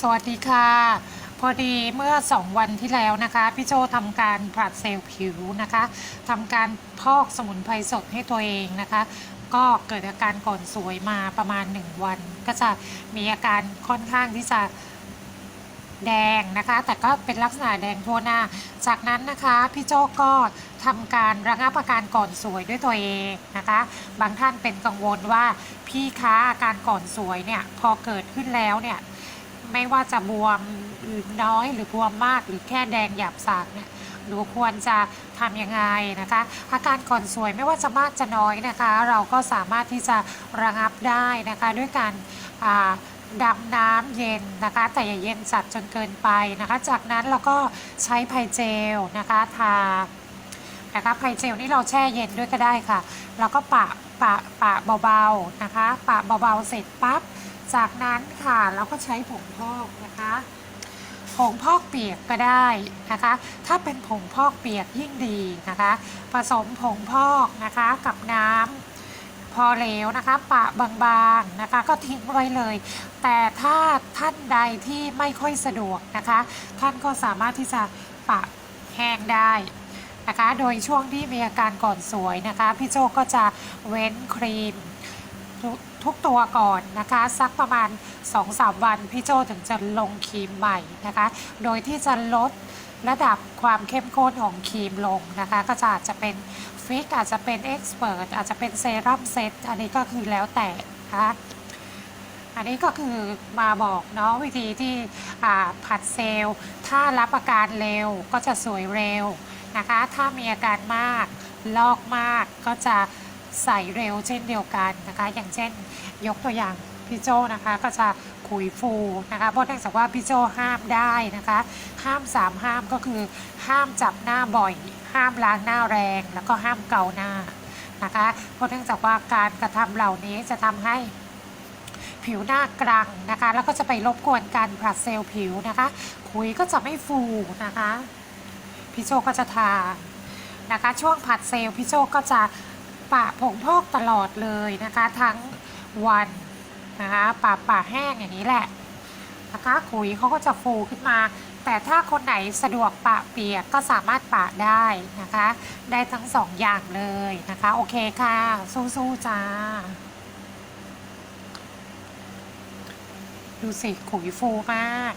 สวัสดีค่ะ พอดีเมื่อ 2 วันที่แล้วนะคะ พี่โจทำการผลัดเซลล์ผิวนะคะทำการพอกสมุนไพรสดให้ตัวเองนะคะ ก็เกิดอาการก่อนสวยมาประมาณ 1 วัน ก็จะมีอาการค่อนข้างที่จะแดงนะคะ แต่ก็เป็นลักษณะแดงทั่วหน้า จากนั้นนะคะพี่โจก็ทำการระงับอาการก่อนสวยด้วยตัวเองนะคะ บางท่านเป็นกังวลว่าพี่คะอาการก่อนสวยเนี่ยพอเกิดขึ้นแล้วเนี่ย ไม่ว่าจะบวมน้อยหรือบวมมากหรือแค่แดงหยาบสากเนี่ยหนูควรจะทำยังไงนะคะ อาการก่อนสวยไม่ว่าจะมากจะน้อยนะคะ เราก็สามารถที่จะระงับได้นะคะ ด้วยการดำน้ำเย็นนะคะ แต่อย่าเย็นจัดจนเกินไปนะคะ จากนั้นเราก็ใช้ไพเจลนะคะทานะคะไพเจลนี่เราแช่เย็นด้วยก็ได้ค่ะ แล้วก็ปะ ปะปะเบาๆนะคะ ปะเบาๆเสร็จปั๊บ จากนั้นค่ะเราก็ใช้ผงพอกนะคะผงพอกเปียกก็ได้นะคะ ถ้าเป็นผงพอกเปียกยิ่งดีนะคะ ผสมผงพอกนะคะกับน้ำพอเหลวนะคะ ปะบางๆนะคะ ก็ทิ้งไว้เลย แต่ถ้าท่านใดที่ไม่ค่อยสะดวกนะคะ ท่านก็สามารถที่จะปะแห้งได้ นะคะ โดยช่วงที่มีอาการก่อนสวยนะคะ พี่โจก็จะเว้นครีมทุกทุกตัวก่อนนะคะ สักประมาณ 2-3 วัน พี่โจถึงจะลงครีมใหม่นะคะ โดยที่จะลดระดับความเข้มข้นของครีมลงนะคะ ก็จะอาจจะเป็นฟิกอาจจะเป็นเอ็กซ์เพรสอาจจะเป็นเซรั่มเซตอันนี้ก็คือแล้วแต่นะคะอันนี้ก็คือมาบอกเนาะวิธีที่ผัดเซลล์ ถ้ารับอาการเร็วก็จะสวยเร็ว นะคะ ถ้ามีอาการมาก ลอกมากก็จะใส่เร็วเช่นเดียวกันนะคะ อย่างเช่น ยกตัวอย่างพี่โจนะคะก็จะขุยฟูนะคะเพราะเนื่องจากว่าพี่โจห้ามได้นะคะ ห้ามสามห้ามก็คือ ห้ามจับหน้าบ่อย ห้ามล้างหน้าแรง แล้วก็ห้ามเกาหน้านะคะเพราะเนื่องจากว่าการกระทำเหล่านี้จะทำให้ผิวหน้ากรังนะคะ แล้วก็จะไปรบกวนการผลัดเซลล์ผิวนะคะ ขุยก็จะไม่ฟูนะคะ พี่โจก็จะทานะคะ ช่วงผัดเซลล์พี่โจก็จะปะผงพอกตลอดเลยนะคะ ทั้งวันนะคะปะปะแห้งอย่างนี้แหละนะคะขุยเขาก็จะฟูขึ้นมา แต่ถ้าคนไหนสะดวกปะเปียกก็สามารถปะได้นะคะ ได้ทั้งสองอย่างเลยนะคะ โอเคค่ะ สู้ๆจ้าดูสิขุยฟูมาก